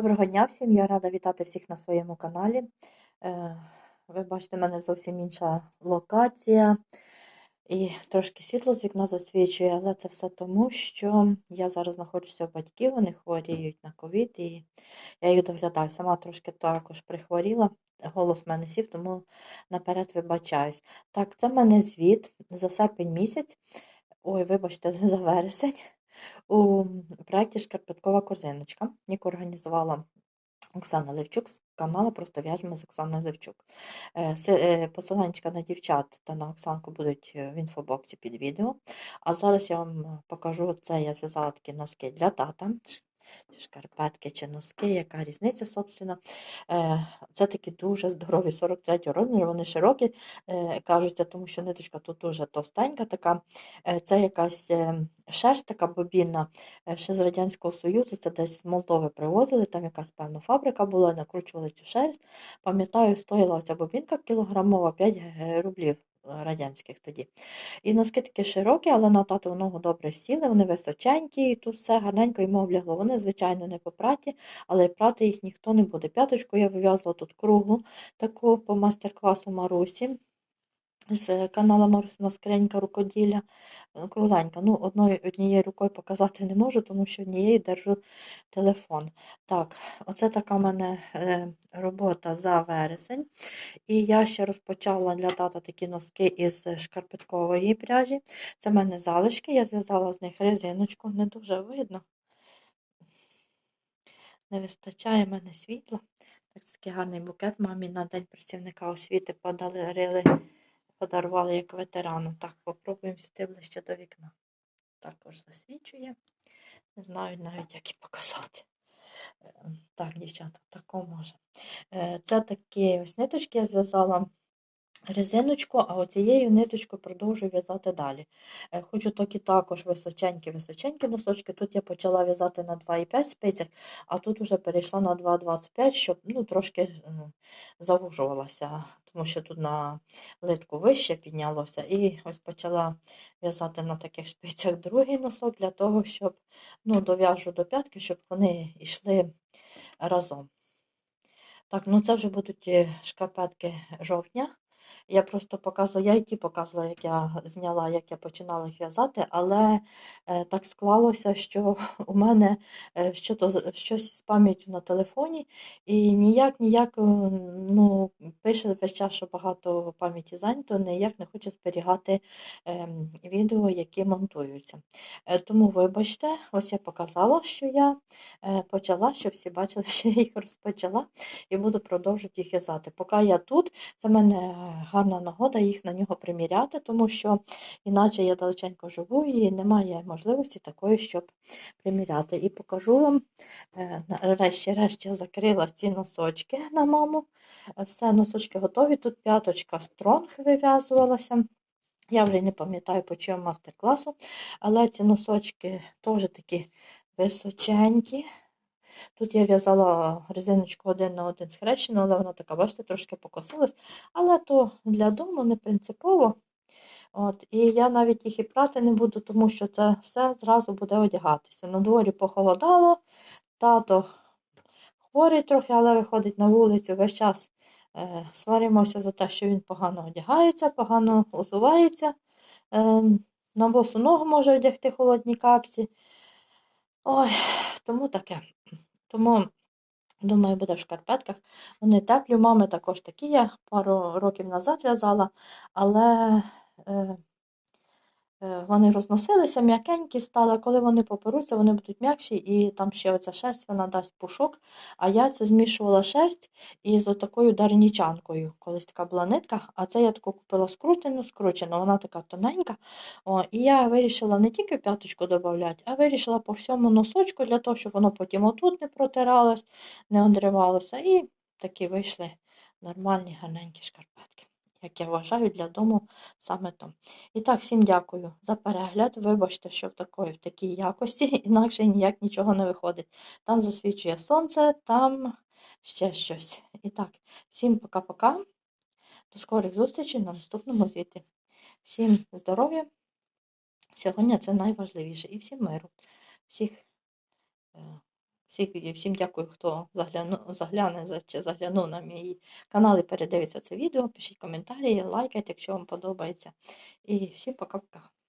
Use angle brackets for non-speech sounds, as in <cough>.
Доброго дня всім! Я рада вітати всіх на своєму каналі. Е, Ви бачите, в мене зовсім інша локація. І трошки світло з вікна засвічує, але це все тому, що я зараз знаходжуся у батьків, вони хворіють на ковід, і я їх доглядаю. Сама трошки також прихворіла, голос в мене сів, тому наперед вибачаюсь. Так, це в мене звіт за серпень місяць. Ой, вибачте, <laughs> за вересень. У проєкті Шкарпеткова корзиночка, яку організувала Оксана Левчук з каналу Просто в'яжемо з Оксаною Левчук. Е, е, Посиланнячка на дівчат та на Оксанку будуть е, в інфобоксі під відео. А зараз я вам покажу це. Я зв'язала такі носки для тата. Чи шкарпетки, чи носки, яка різниця, собственно. Е, Це такі дуже здорові 43 розміру, вони широкі, е, кажуться, тому що ниточка тут дуже товстенька така. Е, Це якась шерсть така бобінна, ще з Радянського Союзу, це десь з Молдови привозили, там якась певна фабрика була, накручували цю шерсть. Пам'ятаю, стоїла оця бобінка кілограмова 5 рублів радянських тоді. І носки такі широкі, але на тату ногу добре сіли, вони височенькі, і тут все гарненько йому облягло. Вони, звичайно, не попраті, але прати їх ніхто не буде. П'яточку я вив'язала тут круглу, таку по майстер-класу Марусі з каналу Марусина скринька рукоділля. е, Кругленька. Ну, одною, однією рукою показати не можу, тому що однією держу телефон. Так, оце така в мене е, робота за вересень. І я ще розпочала для тата такі носки із шкарпеткової пряжі. Це в мене залишки, я зв'язала з них резиночку, не дуже видно. Не вистачає в мене світла. Так, такий гарний букет мамі на День працівника освіти подарили, подарували як ветерану. Так, попробуємо сюди ближче до вікна. Також засвічує. Не знаю навіть, як і показати. Е, Так, дівчата, тако може. Е, Це такі ось ниточки я зв'язала резиночку, а оцією ниточкою продовжую в'язати далі. Е, Хочу такі також височенькі-височенькі носочки. Тут я почала в'язати на 2,5 спицях, а тут вже перейшла на 2,25, щоб ну, трошки м, завужувалася, тому що тут на литку вище піднялося. І ось почала в'язати на таких шпицях другий носок для того, щоб ну, дов'яжу до п'ятки, щоб вони йшли разом. Так, ну це вже будуть е, шкарпетки жовтня. Я просто показую, я і ті показувала, як я зняла, як я починала їх в'язати, але е, так склалося, що <laughs> у мене е, що-то, щось з пам'яттю на телефоні, і ніяк, ніяк е, ну, пише весь час, що багато пам'яті зайнято, ніяк не хоче зберігати е, відео, які монтуються. Тому, вибачте, ось я показала, що я почала, щоб всі бачили, <laughs> що я їх розпочала, і буду продовжувати їх в'язати. Поки я тут, це мене гарна нагода їх на нього приміряти, тому що іначе я далеченько живу і немає можливості такої, щоб приміряти. І покажу вам, е, нарешті-решті я закрила ці носочки на маму. Е, Все, носочки готові. Тут п'яточка стронг вив'язувалася. Я вже не пам'ятаю по чому мастер-класу, але ці носочки теж такі височенькі. Тут я в'язала резиночку один на один схрещену, але вона така, бачите, трошки покосилась. Але то для дому не принципово. От, І я навіть їх і прати не буду, тому що це все зразу буде одягатися. На дворі похолодало, тато хворий трохи, але виходить на вулицю весь час. Е, сваримося за те, що він погано одягається, погано озувається. Е, на босу ногу може одягти холодні капці. Ой, тому таке. Тому, думаю, буде в шкарпетках. Вони теплі. У мами також такі я пару років назад в'язала, але е, вони розносилися, м'якенькі стали. Коли вони поперуться, вони будуть м'якші, і там ще оця шерсть вона дасть пушок. А я це змішувала шерсть із отакою дарнічанкою. Колись така була нитка, а це я таку купила скрутену, скручену, вона така тоненька. О, і я вирішила не тільки п'яточку додати, а вирішила по всьому носочку, для того, щоб воно потім отут не протиралось, не одривалося. І такі вийшли нормальні гарненькі шкарпетки. Як я вважаю, для дому саме то. І так, всім дякую за перегляд. Вибачте, що в такої, в такій якості, <laughs> інакше ніяк нічого не виходить. Там засвічує сонце, там ще щось. І так, всім пока-пока. До скорих зустрічей на наступному звіті. Всім здоров'я! Сьогодні це найважливіше. І всім миру, всіх Всіх, всім дякую, хто загляну, загляне чи заглянув на мій канал і передивиться це відео. Пишіть коментарі, лайкайте, якщо вам подобається. І всім пока-пока.